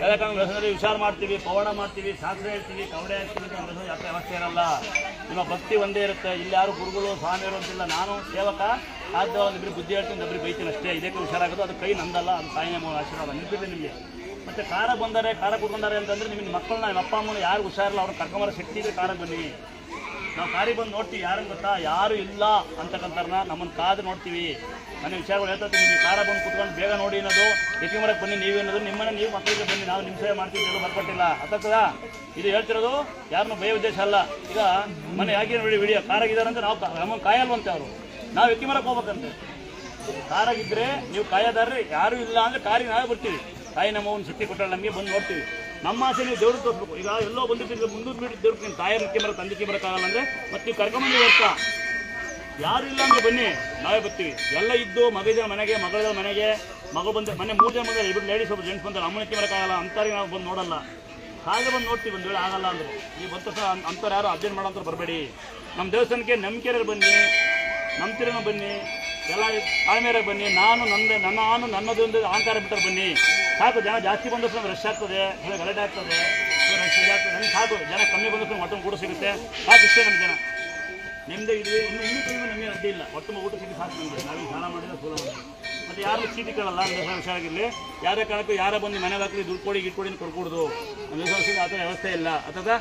ಯಾಕಂದ್ರೆ ವ್ಯವಸ್ಥೆಯಲ್ಲಿ ವಿಚಾರ ಮಾಡ್ತೀವಿ, ಪವಾಡ ಮಾಡ್ತೀವಿ ಶಾಸ್ತ್ರ ಹೇಳ್ತೀವಿ, ಕವಡೆ ಹೇಳ್ತೀವಿ ವ್ಯವಸ್ಥೆ ಯಾಕೆ ವ್ಯವಸ್ಥೆ ಇರಲ್ಲ. ನಿಮ್ಮ ಭಕ್ತಿ ಒಂದೇ ಇರುತ್ತೆ. ಇಲ್ಲಿ ಯಾರು ಗುರುಗಳು, ಸ್ವಾಮಿಯರು ಅಂತಿಲ್ಲ. ನಾನು ಸೇವಕ ಆದ ಒಂದಿಬ್ಬರು ಬುದ್ಧಿ ಹೇಳ್ತೀನಿ ಒಬ್ಬರಿಗೆ ಬೈತೀನಿ ಅಷ್ಟೇ. ಇದಕ್ಕೆ ಹುಷಾರಾಗೋದು. ಅದು ಕೈ ನಂದಲ್ಲ. ಅದು ತಾಯಿನ ಆಶೀರ್ವಾದ. ನಿಂತಿದೆ ನಿಮಗೆ. ಮತ್ತೆ ಕಾರ ಬಂದರೆ ಕಾರ ಕುತ್ಕೊಂಡಾರೆ ಅಂತಂದ್ರೆ ನಿಮ್ಮ ಮಕ್ಕಳನ್ನ, ನಿಮ್ಮ ಅಪ್ಪ, ಅಮ್ಮನ ಯಾರು ಹುಷಾರಿಲ್ಲ, ಅವ್ರನ್ನ ಕರ್ಕೊಂಬರೋ ಶಕ್ತಿ ಇದೆ. ಕಾರ ಬನ್ನಿ. ನಾವು ಕಾರಿಗೆ ಬಂದು ನೋಡ್ತೀವಿ ಯಾರು ಗೊತ್ತಾ? ಯಾರು ಇಲ್ಲ ಅಂತಕ್ಕಂಥವ್ರನ್ನ ನಮ್ಮನ್ನು ಕಾದು ನೋಡ್ತೀವಿ. ನನ್ನ ವಿಚಾರಗಳು ಹೇಳ್ತಾ ನೀವು ಕಾರ ಬಂದು ಕುತ್ಕೊಂಡು ಬೇಗ ನೋಡಿ ಅನ್ನೋದು ಯತಿಮರಕ್ಕೆ ಬನ್ನಿ ನೀವು ಅನ್ನೋದು, ನಿಮ್ಮನ್ನ ನೀವು ಮಕ್ಕಳಿಗೆ ಬನ್ನಿ ನಾವು ನಿಮ್ಮ ಸೇವೆ ಮಾಡ್ತೀವಿ ಹೇಳೋ ಬರ್ಕೊಟ್ಟಿಲ್ಲ. ಅರ್ಥದ ಇದು ಹೇಳ್ತಿರೋದು ಯಾರನ್ನೂ ಭಯ ಉದ್ದೇಶ ಅಲ್ಲ. ಈಗ ಮನೆ ಯಾಕೆ ನೋಡಿ ವಿಡಿಯೋ ಕಾರಾಗಿದ್ದಾರೆ ಅಂತ ನಾವು ನಮ್ಮ ನಮ್ಮನ್ನು ಕಾಯಲ್ವಂತೆ ಅವರು. ನಾವು ಯತಿಮರಕ್ಕೆ ಹೋಗ್ಬೇಕಂತೆ. ಕಾರಾಗಿದ್ದರೆ ನೀವು ಕಾಯೋದಾರ್ರಿ, ಯಾರು ಇಲ್ಲ ಅಂದರೆ ಕಾರಿಗೆ ನಾವೇ ಬರ್ತೀವಿ. ತಾಯಿ ನಮ್ಮ ಒಂದು ಶಕ್ತಿ ಕೊಟ್ಟಾಳೆ, ನಮಗೆ ಬಂದು ನೋಡ್ತೀವಿ. ನಮ್ಮ ಆಸೆ ನೀವು ದೇವ್ರಿಗೆ ತೋರಿಸ್ಬೇಕು. ಈಗ ಎಲ್ಲೋ ಬಂದಿರ್ತೀವಿ ಮುಂದೂರು ಬಿಟ್ಟು ದೇವ್ರಿಗೆ ನಿಮ್ಮ ತಾಯಿ ಮುಖ್ಯ ಬರೋ ತಂದೆ ಬರೋಕ್ಕಾಗಲ್ಲ ಅಂದ್ರೆ ಮತ್ತೆ ನೀವು ಕರ್ಕೊಂಬಂದು ಯಾರು ಇಲ್ಲ ಅಂದ್ರೆ ಬನ್ನಿ, ನಾವೇ ಬರ್ತೀವಿ. ಎಲ್ಲ ಇದ್ದು ಮಗದ ಮನೆಗೆ, ಮಗಳ ಮನೆಗೆ, ಮಗ ಬಂದ ಮನೆ ಮೂರು ಜನ ಬಂದ ಇಬ್ಬರು ಲೇಡೀಸ್ ಒಬ್ಬರು ಜೆಂಟ್ಸ್ ಬಂದ್ರೆ ಅಮ್ಮನಕ್ಕೆ ಬರೋಕ್ಕಾಗಲ್ಲ ಅಂತಾರಿಗೆ ನಾವು ಬಂದು ನೋಡಲ್ಲ. ಹಾಗೆ ಬಂದು ನೋಡ್ತೀವಿ, ಒಂದು ವೇಳೆ ಆಗಲ್ಲ ಅಂದ್ರೆ. ಈ ಬಂತ ಅನ್- ಅಂಥವ್ರು ಯಾರು ಅರ್ಜೆಂಟ್ ಮಾಡೋಂಥ ಬರಬೇಡಿ. ನಮ್ಮ ದೇವಸ್ಥಾನಕ್ಕೆ ನಂಬಿಕೆ ಬನ್ನಿ ನಮ್ಮ ತಿರುಗ ಬನ್ನಿ, ಎಲ್ಲ ತಾಳ್ಮೆಯಾಗಿ ಬನ್ನಿ. ನಾನು ನಂದು, ನನ್ನ ನಾನು ನನ್ನದೊಂದು ಅಹಂಕಾರ ಬಿಟ್ಟರೆ ಬನ್ನಿ. ಸಾಕು, ಜನ ಜಾಸ್ತಿ ಬಂದಷ್ಟು ನಮ್ಗೆ ರಶ್ ಆಗ್ತದೆ ಗಲಾಟೆ ಆಗ್ತದೆ. ರಶ್ ಸಾಕು, ಜನ ಕಮ್ಮಿ ಬಂದಷ್ಟು ಮಟನ್ ಕೂಡ ಸಿಗುತ್ತೆ. ಸಾಕು ಇಷ್ಟೇ ನಮ್ಮ ಜನ. ನಿಮ್ಮದೇ ಇದು, ಇನ್ನು ಇನ್ನೂ ಕಡಿಮೆ ನಮಗೆ ಅಡ್ಡಿ ಇಲ್ಲ. ಒಟ್ಟು ಊಟ ಸಿಕ್ಕಿ ಸಾಕು ನಮಗೆ. ನಾವು ಸ್ನಾನ ಮಾಡಿದ್ರೆ ಸೂಲ ಮಾಡಿದ್ರೆ ಮತ್ತು ಯಾರು ಚೀಟಿ ಕೇಳಲ್ಲ ವಿಷಯ ಹುಷಾರಾಗಿರಲಿ. ಯಾರೇ ಕಾರಣಕ್ಕೂ ಯಾರೇ ಬಂದು ಮನೆ ಹಾಕಲಿ, ದುಡ್ಡು ಕೊಡಿ ಗಿಟ್ಕೊಡಿ ಕೊಡ್ಕೊಡ್ದು ನಮ್ಮ ದೇಶ ಆ ಥರ ವ್ಯವಸ್ಥೆ ಇಲ್ಲ. ಅಥವಾ